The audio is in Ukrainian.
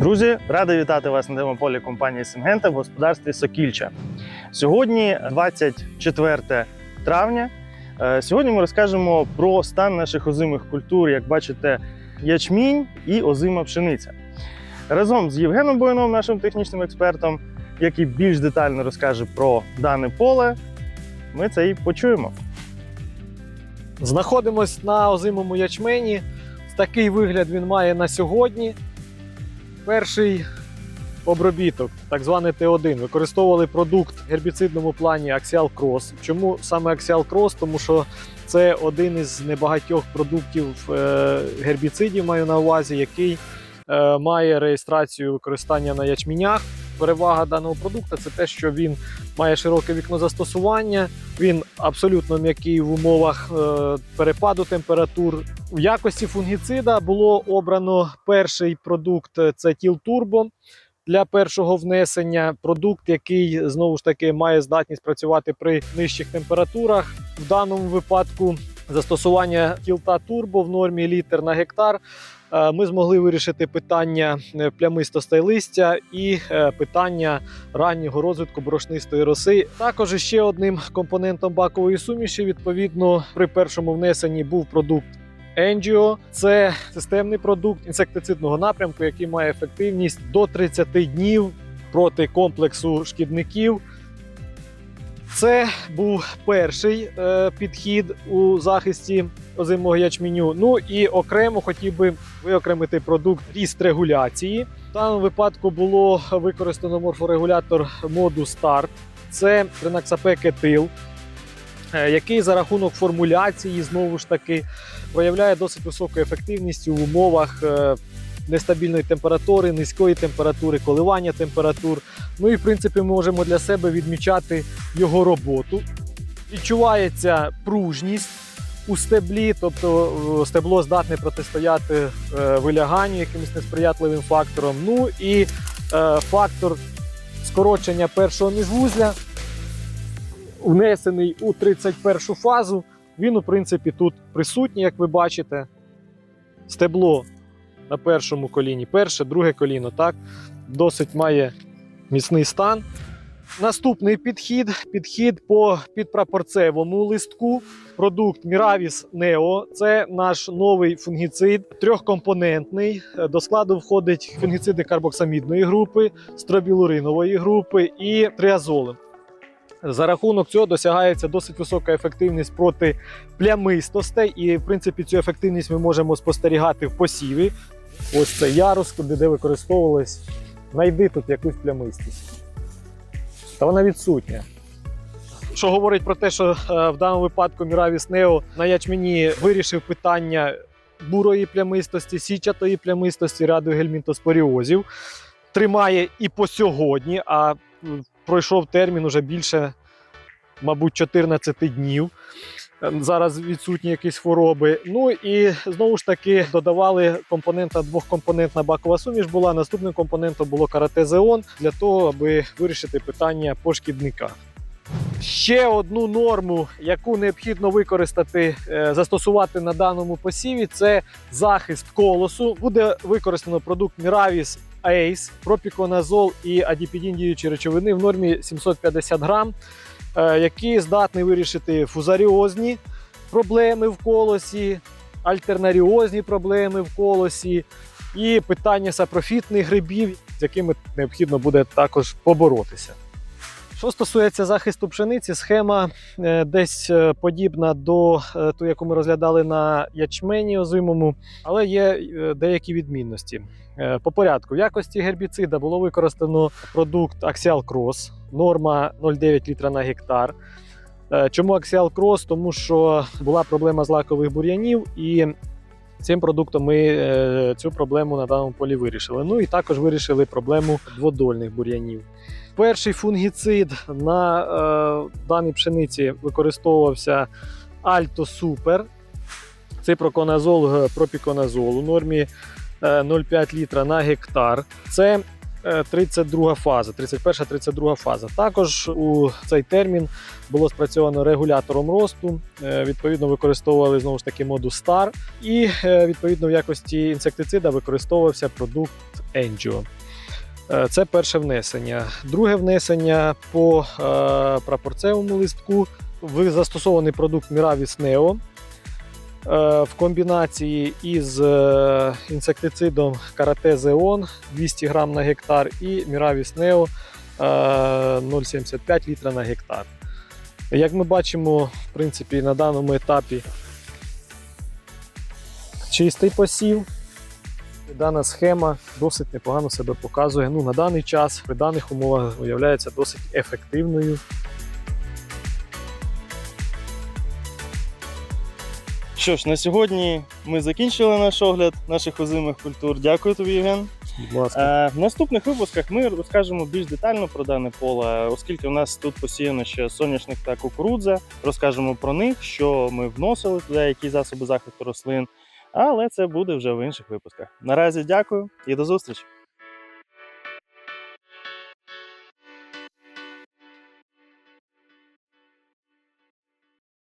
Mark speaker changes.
Speaker 1: Друзі, радий вітати вас на демополі компанії Сингента в господарстві Сокільча. Сьогодні 24 травня. Е, Сьогодні ми розкажемо про стан наших озимих культур, як бачите, ячмінь і озима пшениця. Разом з Євгеном Бояном, нашим технічним експертом, який більш детально розкаже про дане поле, ми це і почуємо.
Speaker 2: Знаходимось на озимому ячмені. Такий вигляд він має на сьогодні. Перший обробіток, так званий Т1, використовували продукт в гербіцидному плані Axial Cross. Чому саме Axial Cross? Тому що це один із небагатьох продуктів е, гербіцидів, маю на увазі, який е, має реєстрацію використання на ячмінях. Перевага даного продукту це те, що він має широке вікно застосування. Він абсолютно м'який в умовах е, перепаду температур. В якості фунгіцида було обрано перший продукт це Тіл Турбо для першого внесення. Продукт, який знову ж таки має здатність працювати при нижчих температурах. В даному випадку застосування кілта турбо в нормі літр на гектар. Е, Ми змогли вирішити питання е, плямистостей листя і е, питання раннього розвитку борошнистої роси. Також ще одним компонентом бакової суміші, відповідно, при першому внесенні був продукт Engio. Це системний продукт інсектицидного напрямку, який має ефективність до 30 днів проти комплексу шкідників. Це був перший підхід у захисті озимого ячменю. Ну і окремо хотів би виокремити продукт ріст регуляції. В даному випадку було використано морфорегулятор моду Start. Це тринаксапекетил, е, який за рахунок формуляції знову ж таки проявляє досить високу ефективність у умовах е, нестабільної температури, низької температури, коливання температур. Ну і в принципі ми можемо для себе відмічати його роботу. Відчувається пружність у стеблі, тобто е, стебло здатне протистояти е, виляганню якимось несприятливим фактором. Ну і е, фактор скорочення першого міжвузля, внесений у 31 фазу. Він, у принципі, тут присутній, як ви бачите. Стебло на першому коліні, перше, друге коліно, так, досить має міцний стан. Наступний підхід підхід по підпрапорцевому листку. Продукт Miravis Neo. Це наш новий фунгіцид, трьохкомпонентний. До складу входить фунгіциди карбоксамідної групи, стробілуринової групи і триазолем. За рахунок цього досягається досить висока ефективність проти плямистостей, і в принципі цю ефективність ми можемо спостерігати в посіві. Ось це ярус, куди де використовувалось. Найди тут якусь плямистість. Та вона відсутня. Що говорить про те, що е, в даному випадку Міравіс Нео на ячмені вирішив питання бурої плямистості, січатої плямистості, ряду гельмінтоспоріозів. Тримає і по сьогодні, а пройшов термін уже більше, мабуть, 14 днів. Зараз відсутні якісь хвороби. Ну і знову ж таки додавали компонента двохкомпонентна бакова суміш була. Наступним компонентом було каратезеон для того, аби вирішити питання по шкідниках. Ще одну норму, яку необхідно використати, е, застосувати на даному посіві, це захист колосу. Буде використано продукт Miravis Ace, пропіконазол і адіпідін діючі речовини в нормі 750 грам, е, здатний вирішити фузаріозні проблеми в колосі, альтернаріозні проблеми в колосі і питання сапрофітних грибів, з якими необхідно буде також поборотися. Що стосується захисту пшениці, схема е, десь е, подібна до е, ту, яку ми розглядали на ячмені озимому, але є деякі відмінності. По порядку, в якості гербіцида було використано продукт Axial Cross, норма 0,9 літра на гектар. Чому Axial Cross? Тому що була проблема злакових бур'янів, і цим продуктом ми цю проблему на даному полі вирішили. Ну і також вирішили проблему дводольних бур'янів. Перший фунгіцид на е, даній пшениці використовувався Alto Super. Ципроконазол, е, пропіконазол у нормі е, 0,5 літра на гектар. Це е, 32 фаза, 31-32 фаза. Також у цей термін було спрацьовано регулятором росту. Е, Відповідно, використовували знову ж таки моду STAR. І е, відповідно в якості інсектицида використовувався продукт Angio. Е, Це перше внесення. Друге внесення по е, прапорцевому листку. Застосований продукт Miravis Neo е, в комбінації із інсектицидом Zeon 200 грам на гектар і Miravis Neo е, 0,75 літра на гектар. Як ми бачимо, в принципі, на даному етапі чистий посів. Дана схема досить непогано себе показує. Ну, на даний час, при даних умовах, виявляється досить ефективною.
Speaker 1: Що ж, на сьогодні ми закінчили наш огляд наших озимих культур. Дякую тобі, Євген.
Speaker 2: Будь ласка.
Speaker 1: Е, в наступних випусках ми розкажемо більш детально про дане поле, оскільки у нас тут посіяно ще соняшник та кукурудза. Розкажемо про них, що ми вносили туди, які засоби захисту рослин. Але це буде вже в інших випусках. Наразі дякую і до зустрічі!